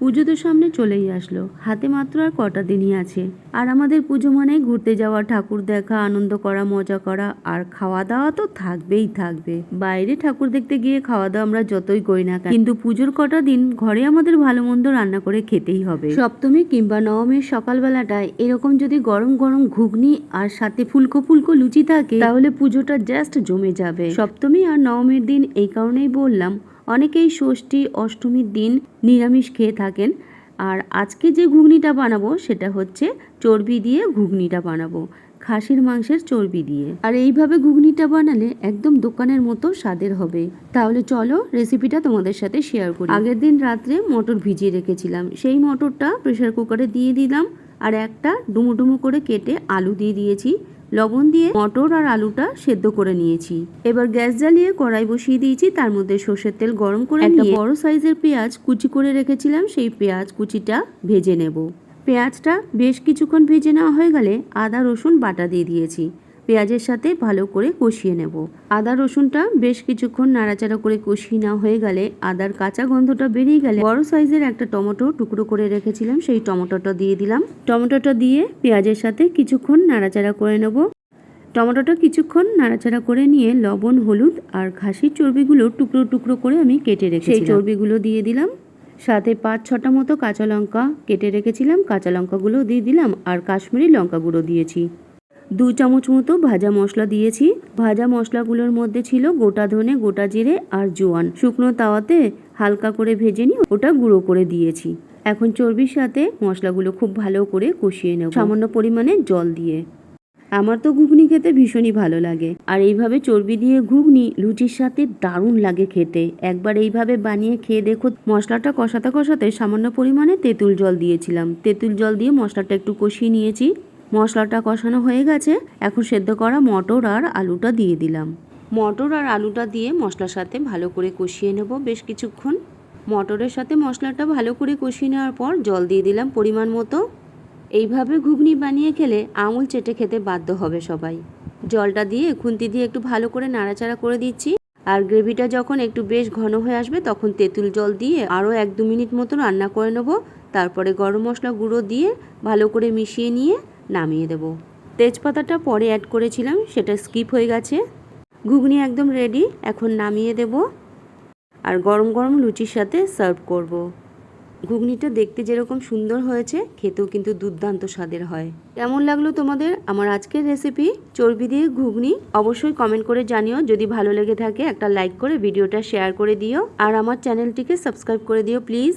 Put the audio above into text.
পুজো তো সামনে চলেই আসলো। হাতে মাত্র আর কটা দিনই আছে। আর আমাদের পুজো মানে ঘুরতে যাওয়া, ঠাকুর দেখা, আনন্দ করা, মজা করা, আর খাওয়া দাওয়া তো থাকবেই থাকবে। বাইরে ঠাকুর দেখতে গিয়ে খাওয়া দাওয়া আমরা যতই করি না কিন্তু পুজোর কটা দিন ঘরে আমাদের ভালো মন্দ রান্না করে খেতেই হবে। সপ্তমী কিংবা নবমীর সকালবেলাটায় এরকম যদি গরম গরম ঘুগনি আর সাথে ফুলকো ফুলকো লুচি থাকে, তাহলে পুজোটা জাস্ট জমে যাবে। সপ্তমী আর নবমীর দিন এই কারণেই বললাম অনেকেই ষষ্ঠী, অষ্টমীর দিন নিরামিষ খেয়ে থাকেন। আর আজকে যে ঘুগনিটা বানাবো, সেটা হচ্ছে চর্বি দিয়ে ঘুগনিটা বানাবো, খাসির মাংসের চর্বি দিয়ে। আর এইভাবে ঘুগনিটা বানালে একদম দোকানের মতো স্বাদের হবে। তাহলে চলো রেসিপিটা তোমাদের সাথে শেয়ার করি। আগের দিন রাত্রে মটর ভিজিয়ে রেখেছিলাম। সেই মটরটা প্রেশার কুকারে দিয়ে দিলাম। আর একটা ডুমো ডুমো করে কেটে আলু দিয়ে দিয়েছি। লবণ দিয়ে মটর আর আলুটা সেদ্ধ করে নিয়েছি। এবার গ্যাস জ্বালিয়ে কড়াই বসিয়ে দিয়েছি তার মধ্যে সর্ষের তেল গরম করে একটা বড় সাইজের পেঁয়াজ কুচি করে রেখেছিলাম সেই পেঁয়াজ কুচিটা ভেজে নেব। পেঁয়াজটা বেশ কিছুক্ষণ ভেজে নেওয়া হয়ে গেলে আদা রসুন বাটা দিয়ে দিয়েছি। পেঁয়াজের সাথে ভালো করে কষিয়ে নেব। আদা রসুনটা বেশ কিছুক্ষণ নাড়াচাড়া করে কষিয়ে নেওয়া হয়ে গেলে আদার কাঁচা গন্ধটা বেরিয়ে গেলে বড় সাইজের একটা টমেটো টুকরো করে রেখেছিলাম সেই টমেটোটা দিয়ে দিলাম। টমেটোটা দিয়ে পেঁয়াজের সাথে কিছুক্ষণ নাড়াচাড়া করে নেব। টমেটোটা কিছুক্ষণ নাড়াচাড়া করে নিয়ে লবণ হলুদ আর খাসির চর্বিগুলো টুকরো টুকরো করে আমি কেটে রেখে সেই চর্বিগুলো দিয়ে দিলাম। সাথে পাঁচ ছটা মতো কাঁচা লঙ্কা কেটে রেখেছিলাম। কাঁচা লঙ্কাগুলো দিয়ে দিলাম আর কাশ্মীরি লঙ্কা গুঁড়ো দিয়েছি। দু চামচ মতো ভাজা মশলা দিয়েছি। ভাজা মশলাগুলোর মধ্যে ছিল গোটা ধনে, গোটা জিরে আর জোয়ান। শুকনো তাওয়াতে হালকা করে ভেজে নিয়ে ওটা গুঁড়ো করে দিয়েছি। এখন চর্বির সাথে মশলাগুলো খুব ভালো করে কষিয়ে নেব। সামান্য পরিমাণে জল দিয়ে। আমার তো ঘুগনি খেতে ভীষণই ভালো লাগে। আর এইভাবে চর্বি দিয়ে ঘুগনি লুচির সাথে দারুণ লাগে খেতে। একবার এইভাবে বানিয়ে খেয়ে দেখো। মশলাটা কষাতে কষাতে সামান্য পরিমাণে তেঁতুল জল দিয়েছিলাম। তেঁতুল জল দিয়ে মশলাটা একটু কষিয়ে নিয়েছি। মশলাটা কষানো হয়ে গেছে, এখন সেদ্ধ করা মটর আর আলুটা দিয়ে দিলাম। মটর আর আলুটা দিয়ে মশলার সাথে ভালো করে কষিয়ে নেব বেশ কিছুক্ষণ। মটরের সাথে মশলাটা ভালো করে কষিয়ে নেওয়ার পর জল দিয়ে দিলাম পরিমাণ মতো। এইভাবে ঘুগনি বানিয়ে খেলে আঙুল চেটে খেতে বাধ্য হবে সবাই। জলটা দিয়ে খুন্তি দিয়ে একটু ভালো করে নাড়াচাড়া করে দিচ্ছি। আর গ্রেভিটা যখন একটু বেশ ঘন হয়ে আসবে, তখন তেঁতুল জল দিয়ে আরও এক দু মিনিট মতো রান্না করে নেব। তারপরে গরম মশলা গুঁড়ো দিয়ে ভালো করে মিশিয়ে নিয়ে নামিয়ে দেব। তেজপাতাটা পরে অ্যাড করেছিলাম, সেটা স্কিপ হয়ে গেছে। ঘুগনি একদম রেডি এখন নামিয়ে দেব। আর গরম গরম লুচির সাথে সার্ভ করব। ঘুগনিটা দেখতে যেরকম সুন্দর হয়েছে, খেতেও কিন্তু দুর্দান্ত স্বাদের হয়। কেমন লাগল তোমাদের আমার আজকের রেসিপি চর্বি দিয়ে ঘুগনি? অবশ্যই কমেন্ট করে জানিও। যদি ভালো লেগে থাকে, একটা লাইক করে ভিডিওটা শেয়ার করে দিও। আর আমার চ্যানেলটিকে সাবস্ক্রাইব করে দিও প্লিজ